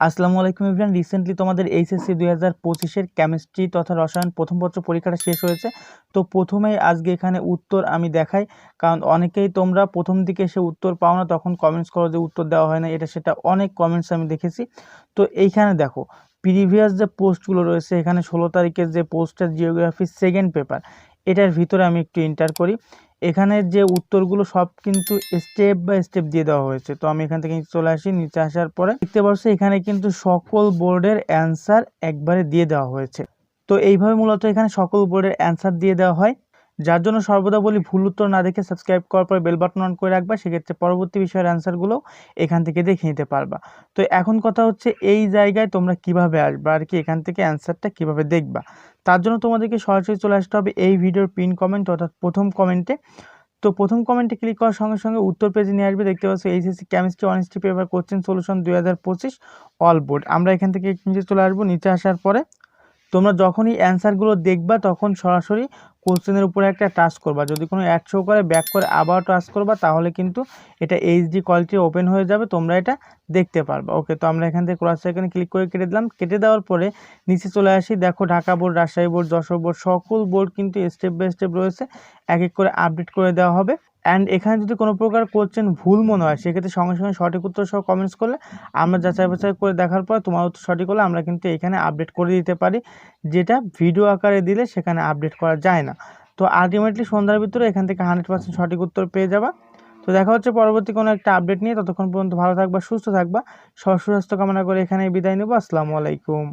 আসসালামু আলাইকুম everyone recently তোমাদের এইচএসসি দুই হাজার পঁচিশের কেমিস্ট্রি তথা রসায়ন প্রথম পত্র পরীক্ষাটা শেষ হয়েছে। তো প্রথমেই আজকে এখানে উত্তর আমি দেখাই, কারণ অনেকেই তোমরা প্রথম দিকে এসে উত্তর পাও না, তখন কমেন্টস করো যে উত্তর দেওয়া হয় না, এটা সেটা অনেক কমেন্টস আমি দেখেছি। তো এইখানে দেখো প্রিভিয়াস যে পোস্টগুলো রয়েছে, এখানে ষোলো তারিখের যে পোস্টার জিওগ্রাফি সেকেন্ড পেপার এটার ভিতরে আমি একটু এন্টার করি। এখানে যে উত্তরগুলো সব কিন্তু স্টেপ বাই স্টেপ দিয়ে দেওয়া হয়েছে। তো আমি এখান থেকে চলে আসি, নিচে আসার পরে দেখতে পাচ্ছি এখানে কিন্তু সকল বোর্ডের অ্যান্সার একবারে দিয়ে দেওয়া হয়েছে। তো এইভাবে মূলত এখানে সকল বোর্ডের অ্যান্সার দিয়ে দেওয়া হয়। যার জন্য সর্বদা বলি, ভুল উত্তর না দেখে সাবস্ক্রাইব করার পরে বেল বাটন অন করে রাখবা। সেক্ষেত্রে পরবর্তী বিষয়ের অ্যান্সারগুলো এখান থেকে দেখে নিতে পারবা। তো এখন কথা হচ্ছে, এই জায়গায় তোমরা কীভাবে আসবা? আর কি এখান থেকে অ্যান্সারটা কীভাবে দেখবা? তার জন্য তোমাদেরকে সরাসরি চলে আসতে হবে এই ভিডিওর পিন কমেন্ট অর্থাৎ প্রথম কমেন্টে তো প্রথম কমেন্টে ক্লিক করার সঙ্গে সঙ্গে উত্তর পেজে নিয়ে আসবে। দেখতে পাচ্ছ, HSC chemistry honesty paper question solution দুই হাজার পঁচিশ অল বোর্ড আমরা এখান থেকে নিচে চলে আসব। নিচে আসার পরে তোমরা যখনই অ্যান্সারগুলো দেখবা, তখন সরাসরি কোশ্চেনের উপরে একটা টাচ করবা। যদি কোনো অ্যাড শো করে ব্যাক করে আবার টাচ করবা, তাহলে কিন্তু এটা এইচডি কোয়ালিটি ওপেন হয়ে যাবে, তোমরা এটা দেখতে পারবা। ওকে তো আমরা এখান থেকে ক্রস এখানে ক্লিক করে কেটে দিলাম। কেটে দেওয়ার পরে নিচে চলে আসি, দেখো Dhaka board, Rajshahi board, Jessore board, সকল বোর্ড কিন্তু স্টেপ বাই স্টেপ রয়েছে। এক এক করে আপডেট করে দেওয়া হবে। অ্যান্ড এখানে যদি কোনো প্রকার কোশ্চেন ভুল মনে হয়, সেক্ষেত্রে সঙ্গে সঙ্গে সঠিক উত্তর সহ কমেন্টস করলে আমরা যাচাই বাছাই করে দেখার পর তোমার উত্তর সঠিক হলে আমরা কিন্তু এখানে আপডেট করে দিতে পারি, যেটা ভিডিও আকারে দিলে সেখানে আপডেট করা যায় না। তো আলটিমেটলি সন্ধ্যার ভিতরে এখান থেকে হান্ড্রেড পার্সেন্ট সঠিক উত্তর পেয়ে যাবা। তো দেখা হচ্ছে পরবর্তী কোনো একটা আপডেট নিয়ে, ততক্ষণ পর্যন্ত ভালো থাকবা, সুস্থ থাকবা সব সুস্বাস্থ্য কামনা করে এখানে বিদায় নেব, আসসালামু আলাইকুম।